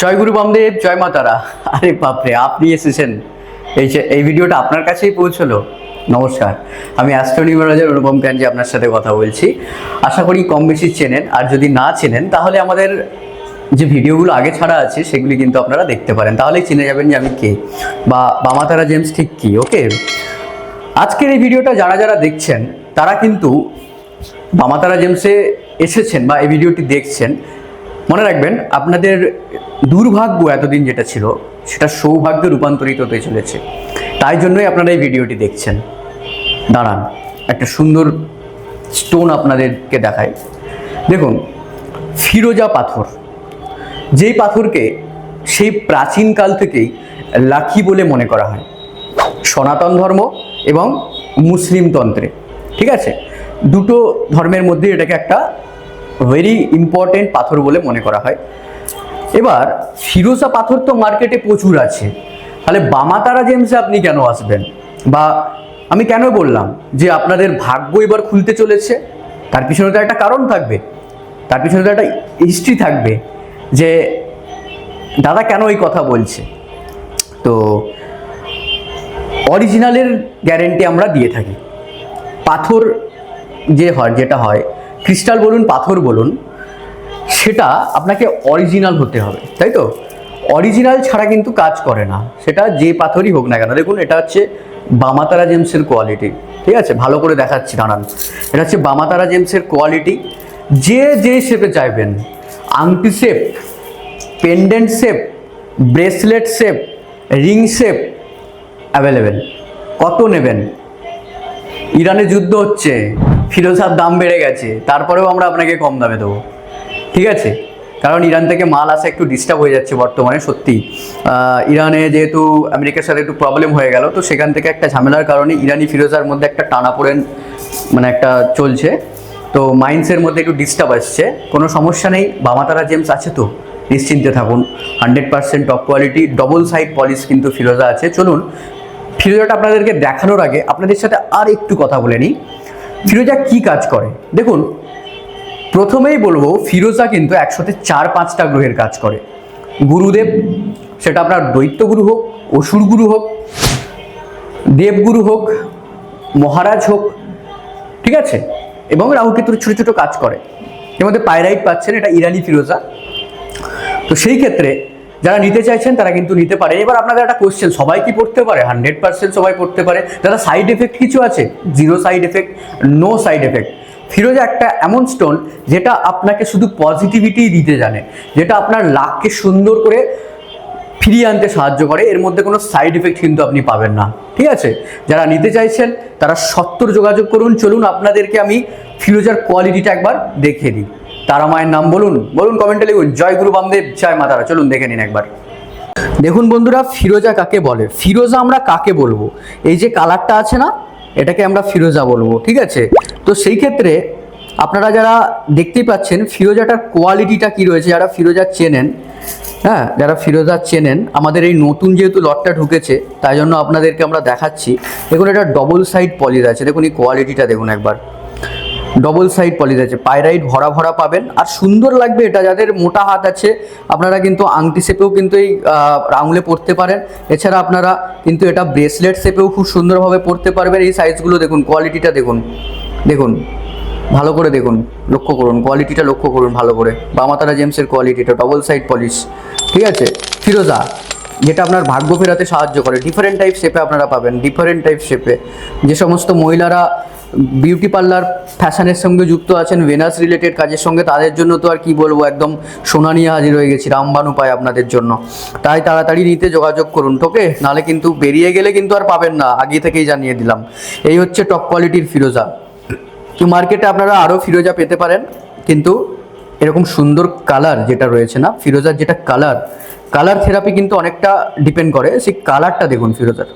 জয় গুরু বামদেব, জয় মা তারা। আরে বাপরে, আপনি এসেছেন। এই যে, এই ভিডিওটা আপনার কাছেই পৌঁছলো। নমস্কার। আমি অ্যাস্ট্রোনিউমারাজের অনুপম কাঞ্জি আপনার সাথে কথা বলছি। আশা করি কম বেশি চেনেন। আর যদি না চেনেন, তাহলে আমাদের যে ভিডিওগুলো আগে ছাড়া আছে, সেগুলি কিন্তু আপনারা দেখতে পারেন। তাহলেই চিনে যাবেন যে আমি কে বা বামাতারা জেমস ঠিক কি, ওকে? আজকের এই ভিডিওটা যারা যারা দেখছেন, তারা কিন্তু বামাতারা জেমসে এসেছেন বা এই ভিডিওটি দেখছেন মনে রাখবেন, আপনাদের দুর্ভাগ্য এতদিন যেটা ছিল, সেটা সৌভাগ্যে রূপান্তরিত হতে চলেছে। তাই জন্যই আপনারা এই ভিডিওটি দেখছেন। দাঁড়ান, একটা সুন্দর স্টোন আপনাদেরকে দেখায় দেখুন, ফিরোজা পাথর। যেই পাথরকে সেই প্রাচীনকাল থেকেই লাকি বলে মনে করা হয়। সনাতন ধর্ম এবং মুসলিম তন্ত্রে। ঠিক আছে? দুটো ধর্মের মধ্যে এটাকে একটা ভেরি ইম্পর্টেন্ট পাথর বলে মনে করা হয়। এবার, ফিরোজা পাথর তো মার্কেটে প্রচুর আছে। তাহলে বামাতারা জেমসে আপনি কেন আসবেন? বা আমি কেন বললাম যে আপনাদের ভাগ্য এবার খুলতে চলেছে? তার পিছনে তো একটা কারণ থাকবে। তার পিছনে তো একটা হিস্ট্রি থাকবে যে দাদা কেন এই কথা বলছে? তো অরিজিনালের গ্যারেন্টি আমরা দিয়ে থাকি। পাথর যে হয়, যেটা হয় ক্রিস্টাল বলুন, পাথর বলুন, সেটা আপনাকে অরিজিনাল হতে হবে, তাই তো? অরিজিনাল ছাড়া কিন্তু কাজ করে না, সেটা যে পাথরই হোক না কেন। দেখুন, এটা হচ্ছে বামাতারা জেমসের কোয়ালিটি ঠিক আছে? ভালো করে দেখাচ্ছি, দাঁড়ান। এটা হচ্ছে বামাতারা জেমসের কোয়ালিটি যে যে শেপে চাইবেন, আংটি shape pendant shape bracelet shape ring shape available কত নেবেন? ইরানে যুদ্ধ হচ্ছে ফিরোজার দাম বেড়ে গেছে, তারপরেও আমরা আপনাকে কম দামে দেবো। ঠিক আছে? কারণ ইরান থেকে মাল আসা একটু ডিস্টার্ব হয়ে যাচ্ছে বর্তমানে সত্যি ইরানে যেহেতু আমেরিকার সাথে একটু প্রবলেম হয়ে গেল, তো সেখান থেকে একটা ঝামেলার কারণে ইরানি ফিরোজার মধ্যে একটা টানাপোড়েন মানে একটা চলছে। তো মাইন্ডসের মধ্যে একটু ডিস্টার্ব আসছে, কোনো সমস্যা নেই, বামাতারা জেমস আছে তো, নিশ্চিন্তে থাকুন। Hundred percent top quality double side polish কিন্তু ফিরোজা আছে। চলুন ফিরোজাটা আপনাদেরকে দেখানোর আগে আপনাদের সাথে আর একটু কথা বলে নিই। ফিরোজা কি কাজ করে? দেখুন, প্রথমেই বলব, ফিরোজা কিন্তু একসাথে চার, পাঁচটা গ্রহের কাজ করে। গুরুদেব, সেটা আপনার দৈত্যগুরু হোক অসুর গুরু হোক, দেবগুরু হোক, মহারাজ হোক, ঠিক আছে? এবং রাহুকেতুর ছোটো ছোটো কাজ করে। এর মধ্যে পাইরাইট পাচ্ছেন, এটা ইরানি ফিরোজা। তো সেই ক্ষেত্রে যারা নিতে চাইছেন তারা কিন্তু নিতে পারে। এবার আপনাদের একটা কোশ্চেন সবাই কি পড়তে পারে? হান্ড্রেড পার্সেন্ট সবাই পড়তে পারে। দাদা সাইড এফেক্ট কিছু আছে zero side effect no side effect ফিরোজা, একটা এমন স্টোন যেটা আপনাকে শুধু পজিটিভিটি দিতে জানে, যেটা আপনার লাককে সুন্দর করে ফিরিয়ে আনতে সাহায্য করে। এর মধ্যে কোনো সাইড এফেক্ট কিন্তু আপনি পাবেন না। ঠিক আছে? যারা নিতে চাইছেন, তারা সত্তর যোগাযোগ করুন। চলুন, আপনাদেরকে আমি ফিরোজার কোয়ালিটিটা একবার দেখিয়ে দিই। তারা মায়ের নাম বলুন বলুন কমেন্টে লিখুন, জয় গুরু বামদেব, জয় মাতারা চলুন দেখে নিন একবার। দেখুন বন্ধুরা, ফিরোজা কাকে বলে? ফিরোজা আমরা কাকে বলব? এই যে কালারটা আছে না, এটাকে আমরা ফিরোজা বলব, ঠিক আছে? তো সেই ক্ষেত্রে আপনারা যারা দেখতেই পাচ্ছেন, ফিরোজাটার কোয়ালিটিটা কি রয়েছে, যারা ফিরোজা চেনেন হ্যাঁ যারা ফিরোজা চেনেন, আমাদের এই নতুন যেহেতু লটটা ঢুকেছে, তাই জন্য আপনাদেরকে আমরা দেখাচ্ছি। দেখুন, এটা ডবল সাইড পলিশ আছে, দেখুন এই কোয়ালিটিটা দেখুন একবার। ডবল সাইড পলিশ আছে। পাইরাইট ভরা ভরা পাবেন। আর সুন্দর লাগবে এটা, যাদের মোটা হাত আছে, আপনারা কিন্তু আংটি শেপেও কিন্তু এই আঙুলে পরতে পারেন। এছাড়া আপনারা কিন্তু এটা ব্রেসলেট শেপেও খুব সুন্দরভাবে পরতে পারবেন। এই সাইজগুলো দেখুন কোয়ালিটিটা দেখুন। দেখুন, ভালো করে দেখুন, লক্ষ্য করুন কোয়ালিটিটা লক্ষ্য করুন ভালো করে। বামাতারা জেমসের কোয়ালিটিটা ডবল সাইড পলিশ ঠিক আছে? ফিরোজা, যেটা আপনার ভাগ্য ফেরাতে সাহায্য করে। ডিফারেন্ট টাইপ শেপে আপনারা পাবেন ডিফারেন্ট টাইপ শেপে যে সমস্ত মহিলারা বিউটি পার্লার ফ্যাশনের সঙ্গে যুক্ত আছেন ভেনাস রিলেটেড কাজের সঙ্গে, তাদের জন্য তো আর কি বলব, একদম সোনা নিয়ে হাজির হয়ে গেছি, রামবান উপায় আপনাদের জন্য। তাই তাড়াতাড়ি নিতে যোগাযোগ করুন ওকে নাহলে কিন্তু বেরিয়ে গেলে কিন্তু আর পাবেন না, আগে থেকেই জানিয়ে দিলাম। এই হচ্ছে টপ কোয়ালিটির ফিরোজা। তো মার্কেটে আপনারা আরও ফিরোজা পেতে পারেন, কিন্তু এরকম সুন্দর কালার যেটা রয়েছে না, ফিরোজার যেটা কালার কালার থেরাপি কিন্তু অনেকটা ডিপেন্ড করে, সেই কালারটা দেখুন ফিরোজার।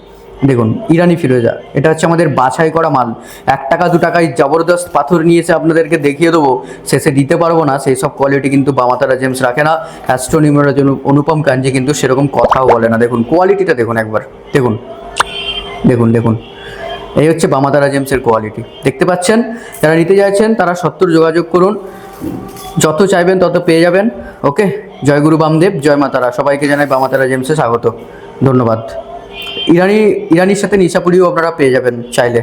দেখুন, ইরানি ফিরোজা, এটা হচ্ছে আমাদের বাছাই করা মাল। এক টাকা, দু টাকায় জবরদস্ত পাথর নিয়েছে, আপনাদেরকে দেখিয়ে দেবো। শেষে দিতে পারব না, সেই সব কোয়ালিটি কিন্তু বামাতারা জেমস রাখে না। অ্যাস্ট্রোনিমরা অনুপম কাঞ্জি কিন্তু সেরকম কথাও বলে না। দেখুন কোয়ালিটিটা দেখুন একবার। দেখুন দেখুন দেখুন। এই হচ্ছে বামাতারা জেমসের কোয়ালিটি দেখতে পাচ্ছেন, যারা নিতে চাইছেন, তারা সত্তর যোগাযোগ করুন। যত চাইবেন, তত পেয়ে যাবেন। ওকে? জয় গুরু বামদেব, জয় মাতারা। সবাইকে জানাই বামাতারা জেমসে স্বাগত। ধন্যবাদ। ইরানি ইরানির সাথে নিশাপুরিও আপনারা পেয়ে যাবেন চাইলে।